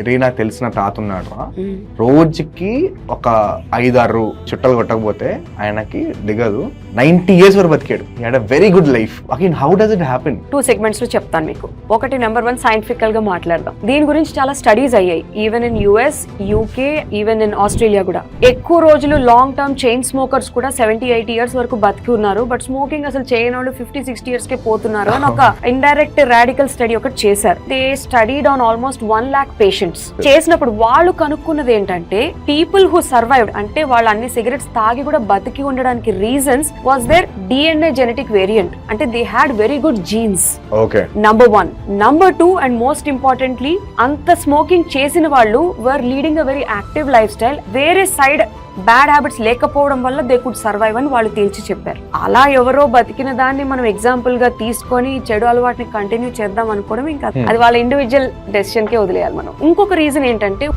ఎరీ నాకు తెలిసిన తాత ఉన్నాడు. రోజుకి ఒక ఐదారు చుట్టలు కొట్టకపోతే ఆయనకి దిగదు. నైన్టీ ఇయర్స్ వరకు బతికాడు. Had a very good life again how does it happen two సెగ్మెంట్స్లో చెప్తాను మీకు. ఒకటి నెంబర్ వన్ సైంటిఫికల్గా మాట్లాడదాం. దీని గురించి చాలా స్టడీస్ అయ్యాయి. Even in US UK even in Australia కూడా. ఎక్కువ రోజులు లాంగ్ టర్మ్ చైన్ స్మోకర్స్ కూడా సెవెంటీ ఎయిట్ ఇయర్స్ వరకు బతికి ఉన్నారు. బట్ స్మోకింగ్ అసలు చేయని వాళ్ళు ఫిఫ్టీ సిక్స్టీ ఇయర్స్ కే పోతున్నారు అని ఒక ఇండైరెక్ట్ రాడికల్ స్టడీ ఒకటి చేశారు. They studied on almost one lakh patients చేసినప్పుడు వాళ్ళు కనుక్కున్నది ఏంటంటే పీపుల్ హూ సర్వైవ్డ్ అంటే వాళ్ళు అన్ని సిగరెట్స్ తాగి కూడా బతికి ఉండడానికి reasons was there DNA genetic variant అంటే they had very good genes okay number one number two and most importantly అంత స్మోకింగ్ చేసిన వాళ్ళు were leading a very active lifestyle వేరే సైడ్ బ్యాడ్ హ్యాబిట్స్ లేకపోవడం వల్ల దే కుడ్ సర్వైవ్ అని వాళ్ళు తేల్చి చెప్పారు. అలా ఎవరో బతికిన దాన్ని మనం ఎగ్జాంపుల్గా తీసుకొని చెడు అలవాటుని కంటిన్యూ చేద్దాం అనుకోవడం ఇంకా అది వాళ్ళ ఇండివిజువల్ డెసిషన్ కే వదిలేయాలి మనం. ఇంకొక రీజన్ ఏంటంటే